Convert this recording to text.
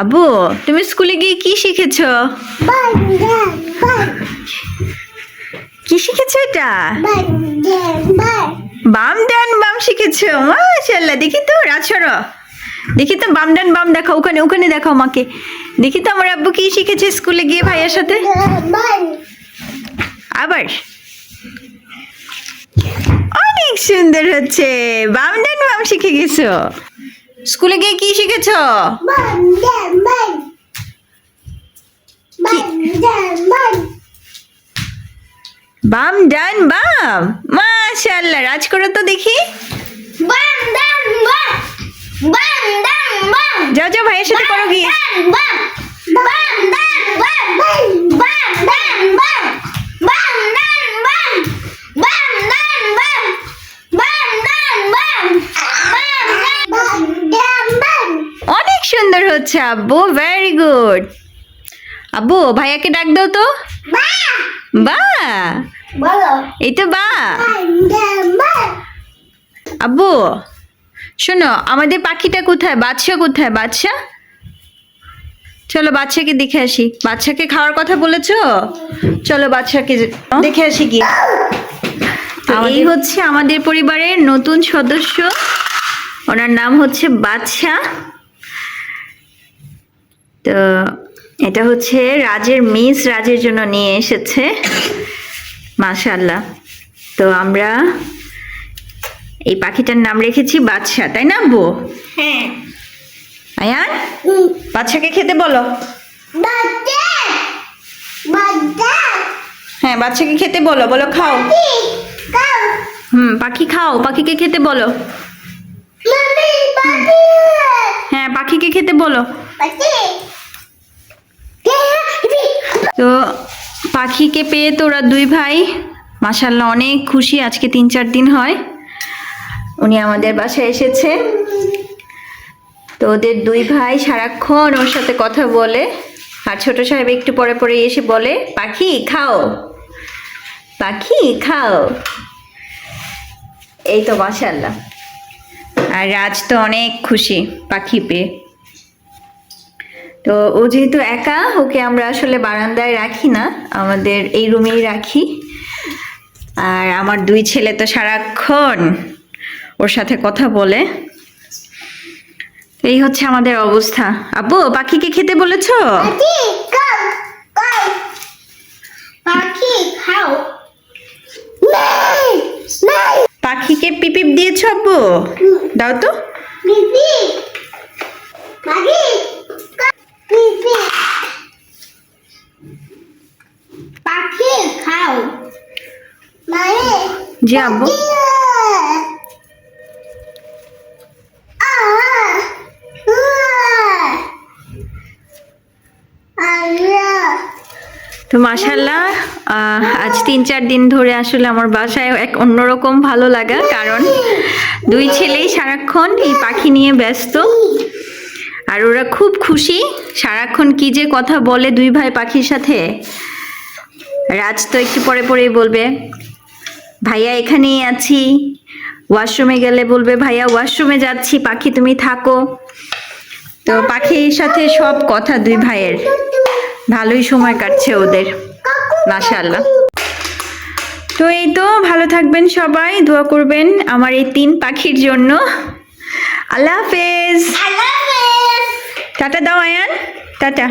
আব্বু তুমি স্কুলে গিয়ে কি শিখেছো? কি শিখেছো এটা? বাম ডান বাম শিখেছো মাশাল্লাহ দেখি তো রাছর দেখি তো, বাম ডান বাম দেখাও, ওখানে ওখানে দেখাও মাকে দেখি তো, আমার আব্বু কি শিখেছে স্কুলে গিয়ে ভাইয়ের সাথে? আবার। অনেক সুন্দর হচ্ছে। বাম ডান বাম শিখে গেছো। স্কুলে গিয়ে কি শিখেছ বাম ডান বাম মাশাল্লাহ রাজ করো তো দেখি যাও যাও ভাইয়ের সাথে করো গিয়ে অনেক সুন্দর হচ্ছে আব্বু ভেরি গুড আব্বু ভাইয়াকে ডাক দাও তো। বা। এই তো বা। আব্বু শোনো আমাদের পাখিটা কোথায়? বাদশা কোথায়? বাদশা চলো বাচ্চাকে দেখে আসি। বাচ্চাকে খাওয়ার কথা বলেছ? চলো বাচ্চাকে দেখে আসি কি এই হচ্ছে আমাদের পরিবারের নতুন সদস্য। ওনার নাম হচ্ছে বাদশা তো এটা হচ্ছে রাজের মিস রাজের জন্য নিয়ে এসেছে। মাশাল্লাহ তো আমরা এই পাখিটার নাম রেখেছি বাদশা তাই না বো হ্যাঁ। আয়ান? বাচ্চাকে খেতে বলো। হ্যাঁ বাচ্চাকে খেতে বলো বলো খাও। হুম পাখি খাও পাখিকে খেতে বলো মামি পাখি হ্যাঁ পাখিকে খেতে বলো। তো পাখিকে পেয়ে তো ওরা দুই ভাই মাসাল্লাহ অনেক খুশি আজকে তিন চার দিন হয়। উনি আমাদের বাসায় এসেছে। তো ওদের দুই ভাই সারাক্ষণ ওর সাথে কথা বলে, আর ছোট সাহেব একটু পরে পরে এসে বলে, পাখি, খাও। পাখি, খাও। এই তো মাসাল্লাহ আর রাজ তো অনেক খুশি পাখি পেয়ে। তো ও যেহেতু একা ওকে আমরা আসলে বারান্দায় রাখি না আমাদের এই রুমেই রাখি। আর আমার দুই ছেলে তো সারাক্ষণ ওর সাথে কথা বলে। এই হচ্ছে আমাদের অবস্থা। আব্বু পাখিকে খেতে বলেছ? পাখিকে পিপিপ দিয়েছ আব্বু দাও তো। জি, আব্বু। তো মাসাল্লাহ আজ তিন চার দিন ধরে আসলে আমার বাসায় এক অন্যরকম ভালো লাগা, কারণ দুই ছেলেই সারাক্ষণ এই পাখি নিয়ে ব্যস্ত। আর ওরা খুব খুশি, সারাক্ষণ কি যে কথা বলে দুই ভাই পাখির সাথে? রাজ তো একটু পরে পরেই বলবে ভাইয়া এখানেই আছি। ওয়াশরুমে গেলে বলবে ভাইয়া ওয়াশরুমে যাচ্ছি পাখি তুমি থাকো। তো পাখির সাথে সব কথা দুই ভাইয়ের। ভালোই সময় কাটছে ওদের মাশাল্লাহ তো এই তো ভালো থাকবেন সবাই দোয়া করবেন আমার এই তিন পাখির জন্য। আল্লাহ হাফেজ। টাটা দাও আয়ান। টাটা।